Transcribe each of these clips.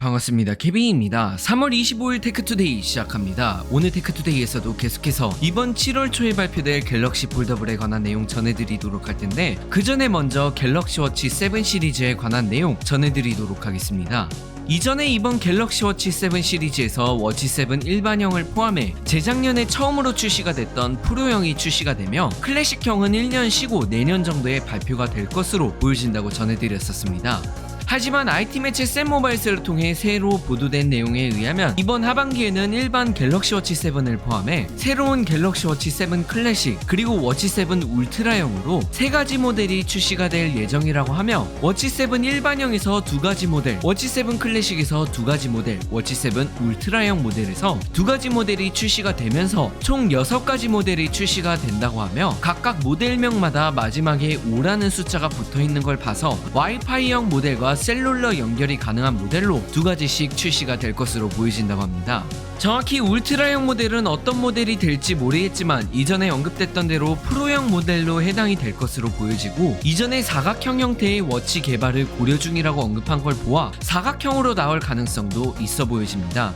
반갑습니다. 케빈입니다. 3월 25일 테크투데이 시작합니다. 오늘 테크투데이에서도 계속해서 이번 7월 초에 발표될 갤럭시 폴더블에 관한 내용 전해드리도록 할 텐데 그 전에 먼저 갤럭시 워치 7 시리즈에 관한 내용 전해드리도록 하겠습니다. 이전에 이번 갤럭시 워치 7 시리즈에서 워치 7 일반형을 포함해 재작년에 처음으로 출시가 됐던 프로형이 출시가 되며 클래식형은 1년 쉬고 내년 정도에 발표가 될 것으로 보여진다고 전해드렸었습니다. 하지만 IT 매체 샘모바일스를 통해 새로 보도된 내용에 의하면 이번 하반기에는 일반 갤럭시 워치 7을 포함해 새로운 갤럭시 워치 7 클래식 그리고 워치 7 울트라형으로 세 가지 모델이 출시가 될 예정이라고 하며 워치 7 일반형에서 두 가지 모델, 워치 7 클래식에서 두 가지 모델, 워치 7 울트라형 모델에서 두 가지 모델이 출시가 되면서 총 6가지 모델이 출시가 된다고 하며 각각 모델명마다 마지막에 5라는 숫자가 붙어 있는 걸 봐서 와이파이형 모델과 셀룰러 연결이 가능한 모델로 두 가지씩 출시가 될 것으로 보여진다고 합니다. 정확히 울트라형 모델은 어떤 모델이 될지 모르겠지만 이전에 언급됐던 대로 프로형 모델로 해당이 될 것으로 보여지고 이전에 사각형 형태의 워치 개발을 고려 중이라고 언급한 걸 보아 사각형으로 나올 가능성도 있어 보여집니다.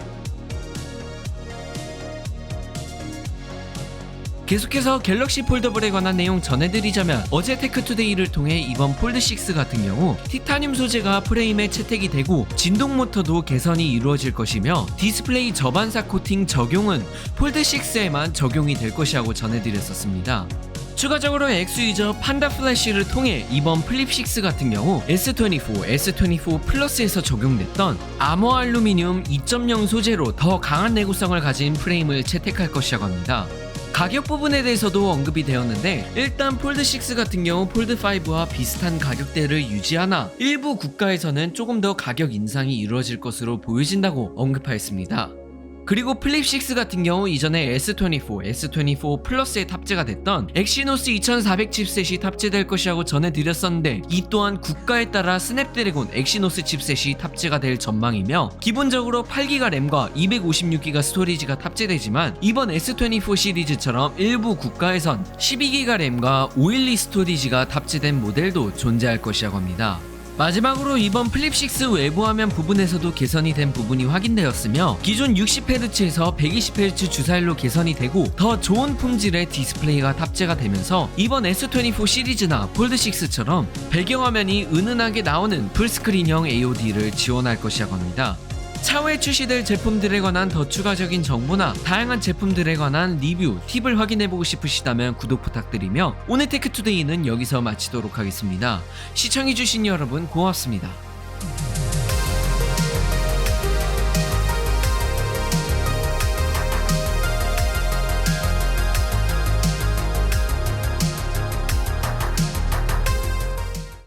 계속해서 갤럭시 폴더블에 관한 내용 전해드리자면 어제 테크투데이를 통해 이번 폴드6 같은 경우 티타늄 소재가 프레임에 채택이 되고 진동 모터도 개선이 이루어질 것이며 디스플레이 저반사 코팅 적용은 폴드6에만 적용이 될 것이라고 전해드렸었습니다. 추가적으로 엑스 유저 판다 플래시를 통해 이번 플립6 같은 경우 S24, S24 플러스에서 적용됐던 아머 알루미늄 2.0 소재로 더 강한 내구성을 가진 프레임을 채택할 것이라고 합니다. 가격 부분에 대해서도 언급이 되었는데 일단 폴드6 같은 경우 폴드5와 비슷한 가격대를 유지하나 일부 국가에서는 조금 더 가격 인상이 이루어질 것으로 보여진다고 언급하였습니다. 그리고 플립6 같은 경우 이전에 S24, S24 플러스에 탑재가 됐던 엑시노스 2400 칩셋이 탑재될 것이라고 전해드렸었는데 이 또한 국가에 따라 스냅드래곤 엑시노스 칩셋이 탑재가 될 전망이며 기본적으로 8기가 램과 256기가 스토리지가 탑재되지만 이번 S24 시리즈처럼 일부 국가에선 12기가 램과 512 스토리지가 탑재된 모델도 존재할 것이라고 합니다. 마지막으로 이번 플립6 외부 화면 부분에서도 개선이 된 부분이 확인되었으며 기존 60Hz에서 120Hz 주사일로 개선이 되고 더 좋은 품질의 디스플레이가 탑재가 되면서 이번 S24 시리즈나 폴드6처럼 배경화면이 은은하게 나오는 풀스크린형 AOD를 지원할 것이라고 합니다. 차후에 출시될 제품들에 관한 더 추가적인 정보나 다양한 제품들에 관한 리뷰, 팁을 확인해보고 싶으시다면 구독 부탁드리며 오늘 테크투데이는 여기서 마치도록 하겠습니다. 시청해주신 여러분 고맙습니다.